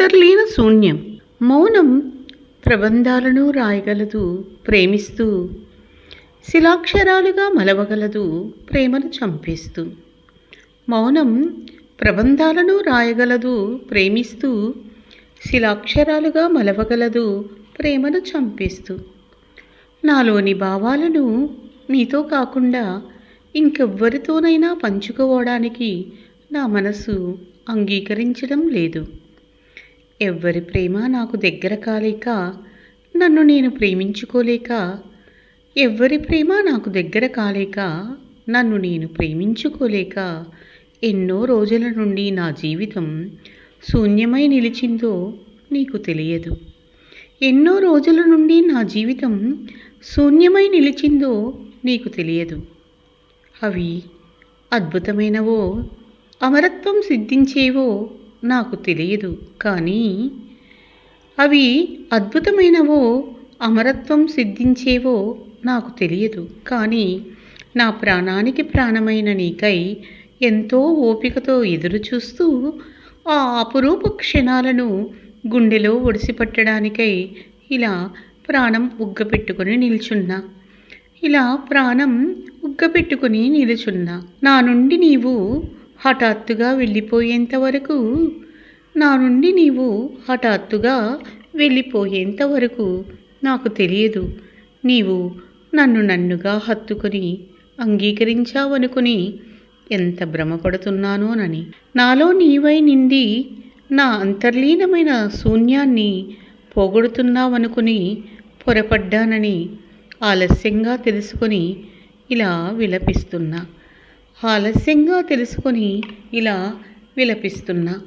అంతర్లీన శూన్యం మౌనం ప్రబంధాలను రాయగలదు ప్రేమిస్తూ శిలాక్షరాలుగా మలవగలదు ప్రేమను చంపేస్తూ. మౌనం ప్రబంధాలను రాయగలదు ప్రేమిస్తూ శిలాక్షరాలుగా మలవగలదు ప్రేమను చంపేస్తూ. నాలోని భావాలను నీతో కాకుండా ఇంకెవ్వరితోనైనా పంచుకోవడానికి నా మనసు అంగీకరించడం లేదు. ఎవ్వరి ప్రేమ నాకు దగ్గర కాలేక నన్ను నేను ప్రేమించుకోలేక ఎవ్వరి ప్రేమ నాకు దగ్గర కాలేక నన్ను నేను ప్రేమించుకోలేక ఎన్నో రోజుల నుండి నా జీవితం శూన్యమై నిలిచిందో నీకు తెలియదు. ఎన్నో రోజుల నుండి నా జీవితం శూన్యమై నిలిచిందో నీకు తెలియదు. అవి అద్భుతమైనవో అమరత్వం సిద్ధించేవో నాకు తెలియదు. కానీ అవి అద్భుతమైనవో అమరత్వం సిద్ధించేవో నాకు తెలియదు. కానీ నా ప్రాణానికి ప్రాణమైన నీకై ఎంతో ఓపికతో ఎదురు చూస్తూ ఆ అపురూప క్షణాలను గుండెలో ఒడిసిపట్టడానికై ఇలా ప్రాణం ఉగ్గపెట్టుకుని నిల్చున్నా. ఇలా ప్రాణం ఉగ్గపెట్టుకుని నిలుచున్నా. నా నుండి నీవు హఠాత్తుగా వెళ్ళిపోయేంత వరకు నా నుండి నీవు హఠాత్తుగా వెళ్ళిపోయేంత వరకు నాకు తెలియదు. నీవు నన్ను నన్నుగా హత్తుకొని అంగీకరించావనుకుని ఎంత భ్రమపడుతున్నానోనని నాలో నీవై నిండి నా అంతర్లీనమైన శూన్యాన్ని పోగొడుతున్నావనుకుని పొరపడ్డానని ఆలస్యంగా తెలుసుకొని ఇలా విలపిస్తున్నా. ఆలస్యంగా తెలుసుకొని ఇలా విలపిస్తున్నా.